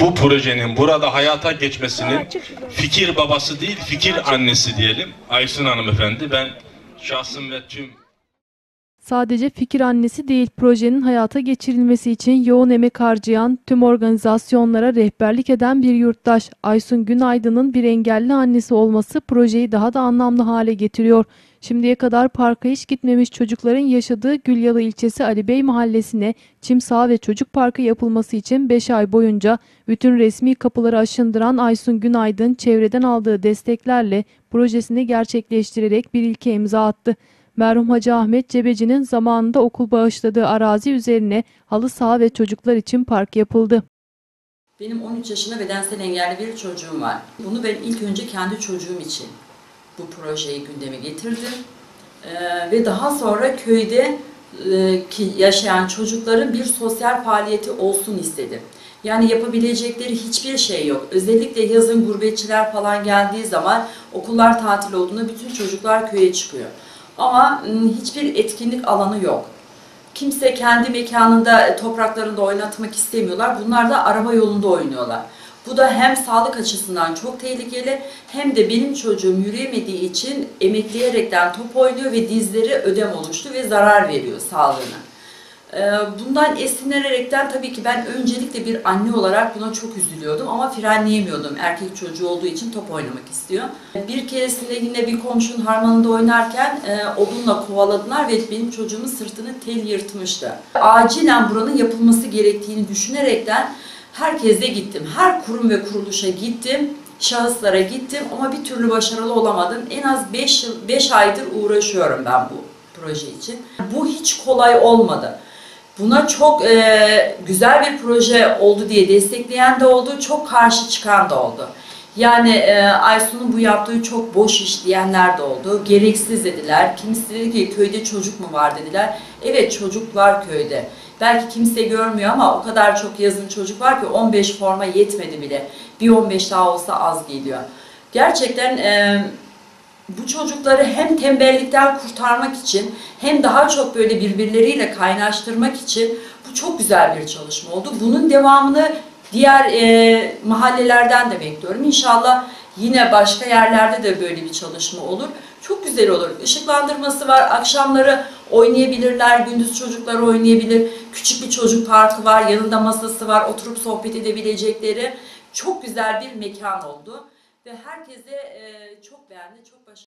bu projenin burada hayata geçmesinin fikir babası değil fikir annesi diyelim Aysun hanımefendi. Ben şahsım ve tüm Sadece fikir annesi değil, projenin hayata geçirilmesi için yoğun emek harcayan, tüm organizasyonlara rehberlik eden bir yurttaş Aysun Günaydın'ın bir engelli annesi olması projeyi daha da anlamlı hale getiriyor. Şimdiye kadar parka hiç gitmemiş çocukların yaşadığı Gülyalı ilçesi Ali Bey mahallesine çim saha ve çocuk parkı yapılması için 5 ay boyunca bütün resmi kapıları aşındıran Aysun Günaydın çevreden aldığı desteklerle projesini gerçekleştirerek bir ilke imza attı. Merhum Hacı Ahmet Cebeci'nin zamanında okul bağışladığı arazi üzerine halı saha ve çocuklar için park yapıldı. Benim 13 yaşında bedensel engelli bir çocuğum var. Bunu ben ilk önce kendi çocuğum için bu projeyi gündeme getirdim. Ee, ve daha sonra köyde e, ki yaşayan çocukların bir sosyal faaliyeti olsun istedim. Yani yapabilecekleri hiçbir şey yok. Özellikle yazın gurbetçiler falan geldiği zaman okullar tatil olduğunda bütün çocuklar köye çıkıyor. Ama m, hiçbir etkinlik alanı yok. Kimse kendi mekanında, topraklarında oynatmak istemiyorlar. Bunlar da araba yolunda oynuyorlar. Bu da hem sağlık açısından çok tehlikeli hem de benim çocuğum yürüyemediği için emekleyerekten top oynuyor ve dizleri ödem oluştu ve zarar veriyor sağlığına. Ee, Bundan esinlenerekten tabii ki ben öncelikle bir anne olarak buna çok üzülüyordum ama frenleyemiyordum. Erkek çocuğu olduğu için top oynamak istiyor. Bir keresinde yine bir komşunun harmanında oynarken e, odunla kovaladılar ve benim çocuğumun sırtını tel yırtmıştı. Acilen buranın yapılması gerektiğini düşünerekten herkese gittim. Her kurum ve kuruluşa gittim. Şahıslara gittim ama bir türlü başarılı olamadım. En az 5 yıl 5 aydır uğraşıyorum ben bu proje için. Bu hiç kolay olmadı. Buna çok e, güzel bir proje oldu diye destekleyen de oldu, çok karşı çıkan da oldu. Yani e, Aysun'un bu yaptığı çok boş iş diyenler de oldu. Gereksiz dediler. Kimisi dedi ki köyde çocuk mu var dediler. Evet çocuk var köyde. Belki kimse görmüyor ama o kadar çok yazın çocuk var ki 15 forma yetmedi bile. Bir 15 daha olsa az geliyor. Gerçekten e, bu çocukları hem tembellikten kurtarmak için hem daha çok böyle birbirleriyle kaynaştırmak için bu çok güzel bir çalışma oldu. Bunun devamını diğer e, mahallelerden de bekliyorum. İnşallah yine başka yerlerde de böyle bir çalışma olur. Çok güzel olur. Işıklandırması var. Akşamları oynayabilirler. Gündüz çocuklar oynayabilir. Küçük bir çocuk parkı var. Yanında masası var. Oturup sohbet edebilecekleri çok güzel bir mekan oldu. Ve herkese e, çok beğendi. Çok başarılı.